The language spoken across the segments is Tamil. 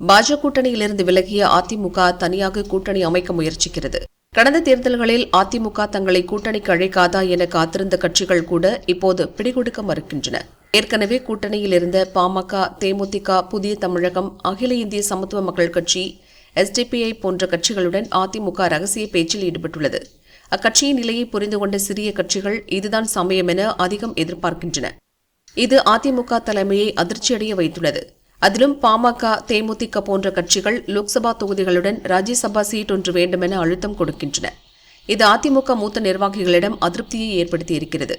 பாஜக கூட்டணியிலிருந்து விலகிய அதிமுக தனியாக கூட்டணி அமைக்க முயற்சிக்கிறது. கடந்த தேர்தல்களில் அதிமுக தங்களை கூட்டணிக்கு அழைக்காதா என காத்திருந்த கட்சிகள் கூட இப்போது பிடிகொடுக்க மறுக்கின்றன. ஏற்கனவே கூட்டணியில் இருந்த பாமக தேமுதிக புதிய தமிழகம் அகில இந்திய சமத்துவ மக்கள் கட்சி எஸ்டிபிஐ போன்ற கட்சிகளுடன் அதிமுக ரகசிய பேச்சில் ஈடுபட்டுள்ளது. அக்கட்சியின் நிலையை புரிந்து கொண்ட சிறிய கட்சிகள் இதுதான் சமயம் என அதிகம் எதிர்பார்க்கின்றன. இது அதிமுக தலைமையை அதிர்ச்சியடைய வைத்துள்ளது. அதிலும் பாமக தேமுதிக போன்ற கட்சிகள் லோக்சபா தொகுதிகளுடன் ராஜ்யசபா சீட் ஒன்று வேண்டுமென அழுத்தம் கொடுக்கின்றன. இது அதிமுக மூத்த நிர்வாகிகளிடம் அதிருப்தியை ஏற்படுத்தியிருக்கிறது.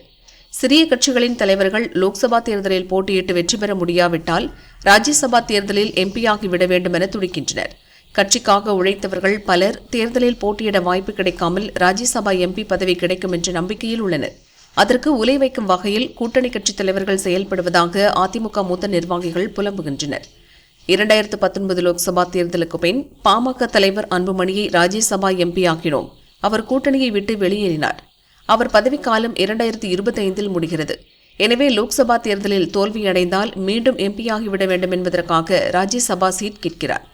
சிறிய கட்சிகளின் தலைவர்கள் லோக்சபா தேர்தலில் போட்டியிட்டு வெற்றி பெற முடியாவிட்டால் ராஜ்யசபா தேர்தலில் எம்பியாகிவிட வேண்டும் என துடிக்கின்றனர். கட்சிக்காக உழைத்தவர்கள் பலர் தேர்தலில் போட்டியிட வாய்ப்பு கிடைக்காமல் ராஜ்யசபா எம்பி பதவி கிடைக்கும் என்ற நம்பிக்கையில் உள்ளனர். அதற்கு உலை வைக்கும் வகையில் கூட்டணி கட்சித் தலைவர்கள் செயல்படுவதாக அதிமுக மூத்த நிர்வாகிகள் புலம்புகின்றனர். இரண்டாயிரத்து பத்தொன்பது லோக்சபா தேர்தலுக்கு பின் பாமக தலைவர் அன்புமணியை ராஜ்யசபா எம்பி ஆக்கினோம். அவர் கூட்டணியை விட்டு வெளியேறினார். அவர் பதவிக்காலம் இரண்டாயிரத்து இருபத்தைந்தில் முடிகிறது. எனவே லோக்சபா தேர்தலில் தோல்வியடைந்தால் மீண்டும் எம்பியாகிவிட வேண்டும் என்பதற்காக ராஜ்யசபா சீட் கேட்கிறார்.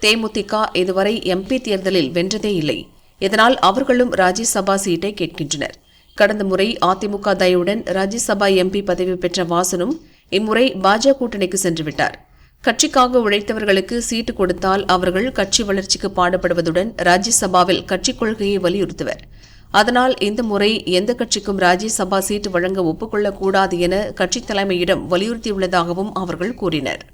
தேமுதிக இதுவரை எம்பி தேர்தலில் வென்றதே இல்லை. இதனால் அவர்களும் ராஜ்யசபா சீட்டை கேட்கின்றனர். கடந்த முறை அதிமுக தயவுடன் ராஜ்யசபா எம்பி பதவி பெற்ற வாசனும் இம்முறை பாஜக கூட்டணிக்கு சென்றுவிட்டார். கட்சிக்காக உழைத்தவர்களுக்கு சீட்டு கொடுத்தால் அவர்கள் கட்சி வளர்ச்சிக்கு பாடுபடுவதுடன் ராஜ்யசபாவில் கட்சிக் கொள்கையை வலியுறுத்துவர். அதனால் இந்த முறை எந்த கட்சிக்கும் ராஜ்யசபா சீட்டு வழங்க ஒப்புக்கொள்ளக்கூடாது என கட்சித் தலைமையிடம் வலியுறுத்தியுள்ளதாகவும் அவர்கள் கூறினர்.